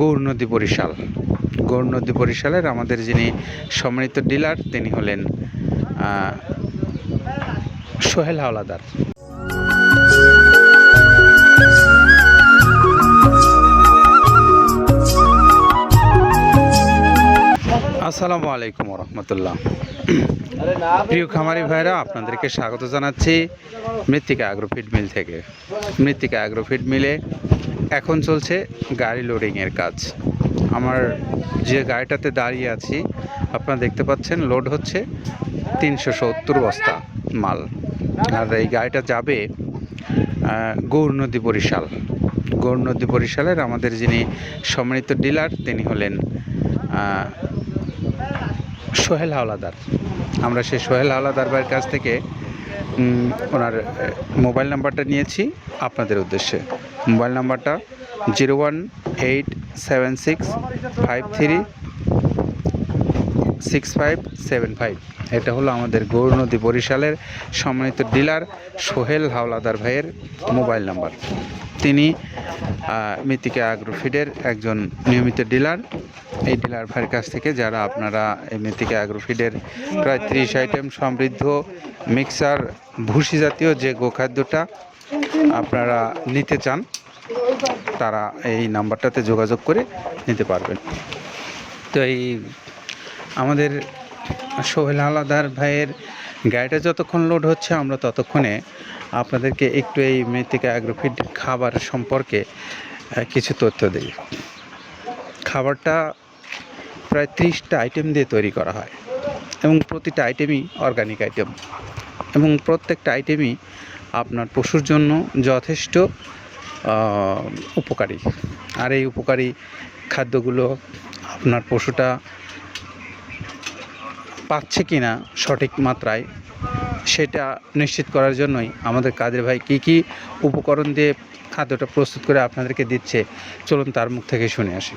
গৌর নদী বরিশাল। গৌর নদী বরিশালের আমাদের যিনি সম্মানিত ডিলার তিনি হলেন সোহেল হাওলাদার। আসসালামু আলাইকুম রহমতুল্লাহ প্রিয় খামারি ভাইরা, আপনাদেরকে স্বাগত জানাচ্ছি মৃত্তিকা অ্যাগ্রোফিড মিল থেকে। মৃত্তিকা অ্যাগ্রোফিড মিলে এখন চলছে গাড়ি লোডিংয়ের কাজ। আমার যে গাড়িটাতে দাঁড়িয়ে আছি, আপনারা দেখতে পাচ্ছেন লোড হচ্ছে তিনশো সত্তর বস্তা মাল। আর এই গাড়িটা যাবে গৌর নদী বরিশাল। গৌর নদী বরিশালের আমাদের যিনি সম্মানিত ডিলার, তিনি হলেন সোহেল হাওলাদার। আমরা সেই সোহেল হাওলাদার ভাইয়ের কাছ থেকে ওনার মোবাইল নাম্বারটা নিয়েছি আপনাদের উদ্দেশ্যে। মোবাইল নাম্বারটা zero one eight seven six five three six five seven five. এটা হলো আমাদের গৌর নদী বরিশালের সম্মানিত ডিলার সোহেল হাওলাদার ভাইয়ের মোবাইল নাম্বার। তিনি মিতিকা অ্যাগ্রোফিডের একজন নিয়মিত ডিলার। এই ডিলার ভাইয়ের কাছ থেকে যারা আপনারা এই মৃত্তিকা অ্যাগ্রোফিডের প্রায় ত্রিশ আইটেম সমৃদ্ধ মিক্সার ভুসি জাতীয় যে গোখাদ্যটা আপনারা নিতে চান, তারা এই নাম্বারটাতে যোগাযোগ করে নিতে পারবেন। তো এই আমাদের সোহেল আলাদার ভাইয়ের গাড়িটা যতক্ষণ লোড হচ্ছে, আমরা ততক্ষণে আপনাদেরকে একটু এই মৃত্তিকা অ্যাগ্রোফিড খাবার সম্পর্কে কিছু তথ্য দিই। খাবারটা প্রায় ত্রিশটা আইটেম দিয়ে তৈরি করা হয় এবং প্রতিটা আইটেমই অর্গানিক আইটেম এবং প্রত্যেকটা আইটেমই আপনার পশুর জন্য যথেষ্ট উপকারী। আর এই উপকারী খাদ্যগুলো আপনার পশুটা পাচ্ছে কি না সঠিক মাত্রায়, সেটা নিশ্চিত করার জন্যই আমাদের কাদের ভাই কী কী উপকরণ দিয়ে খাদ্যটা প্রস্তুত করে আপনাদেরকে দিচ্ছে, চলুন তার মুখ থেকে শুনে আসি।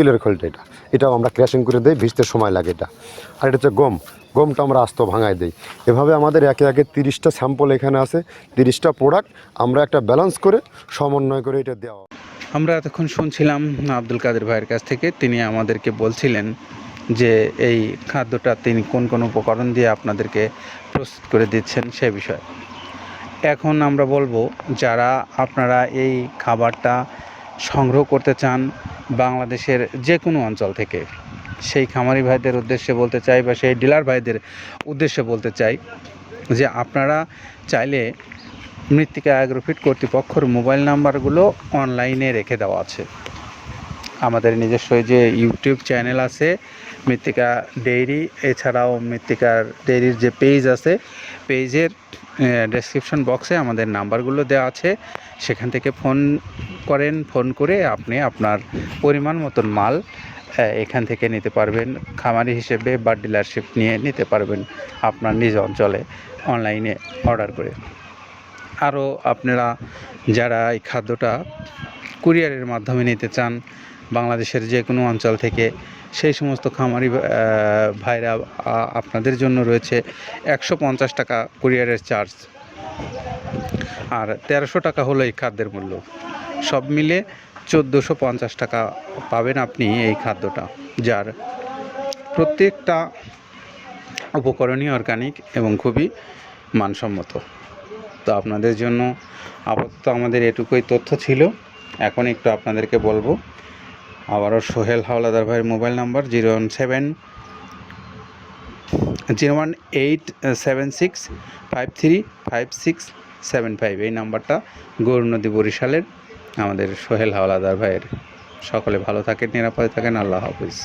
তিলের খোলটা এটা। এটাও আমরা ক্র্যাশিং করে দিই, ভিজতে সময় লাগে এটা। আর এটা হচ্ছে গম। গমটা আমরা আস্ত ভাঙায় দিই। এভাবে আমাদের একে একে তিরিশটা স্যাম্পল এখানে আছে, তিরিশটা প্রোডাক্ট আমরা একটা ব্যালেন্স করে সমন্বয় করে এটা দেওয়া। আমরা এতক্ষণ শুনছিলাম আব্দুল কাদের ভাইয়ের কাছ থেকে। তিনি আমাদেরকে বলছিলেন যে এই খাদ্যটা তিনি কোন কোন উপকরণ দিয়ে আপনাদেরকে প্রস্তুত করে দিচ্ছেন সে বিষয়ে। এখন আমরা বলব, যারা আপনারা এই খাবারটা সংগ্রহ করতে চান বাংলাদেশের যে কোনো অঞ্চল থেকে। সেই খামারি ভাইদের উদ্দেশ্যে বলতে চাই বা সেই ডিলার ভাইদের উদ্দেশ্যে বলতে চাই যে আপনারা চাইলে মৃত্তিকা অ্যাগ্রোফিট কর্তৃপক্ষের মোবাইল নাম্বারগুলো অনলাইনে রেখে দেওয়া আছে। আমাদের নিজস্ব যে ইউটিউব চ্যানেল আছে, মৃত্তিকা ডেইরি, এছাড়াও মৃত্তিকার ডেইরির যে পেজ আছে, পেজের ডেসক্রিপশন বক্সে আমাদের নাম্বারগুলো দেওয়া আছে। সেখান থেকে ফোন করেন ফোন করে আপনি আপনার পরিমাণ মতন মাল এখান থেকে নিতে পারবেন। খামারি হিসেবে বা ডিলারশিপ নিয়ে নিতে পারবেন আপনার নিজ অঞ্চলে অনলাইনে অর্ডার করে। আরও আপনারা যারা এই খাদ্যটা কুরিয়ারের মাধ্যমে নিতে চান, বাংলাদেশের যে কোনো অঞ্চল থেকে সেই সমস্ত খামারি ভাইরা আপনাদের জন্য রয়েছে একশো পঞ্চাশ টাকা কুরিয়ারের চার্জ। আর তেরোশো টাকা হলো এই খাদ্যের মূল্য। সব মিলে চোদ্দোশো পঞ্চাশ টাকা পাবেন আপনি এই খাদ্যটা, যার প্রত্যেকটা উপকরণই অর্গানিক এবং খুবই মানসম্মত। তো আপনাদের জন্য আপাতত আমাদের এটুকুই তথ্য ছিল। এখন একটু আপনাদেরকে বলব আবারও সোহেল হাওলাদার ভাইয়ের mobile number zero one seven zero one eight seven six five three five six seven five. এই নাম্বারটা গৌরনদী বরিশালের আমাদের সোহেল হাওলাদার ভাইয়ের। সকলে ভালো থাকেন, নিরাপদে থাকেন। আল্লাহ হাফিজ।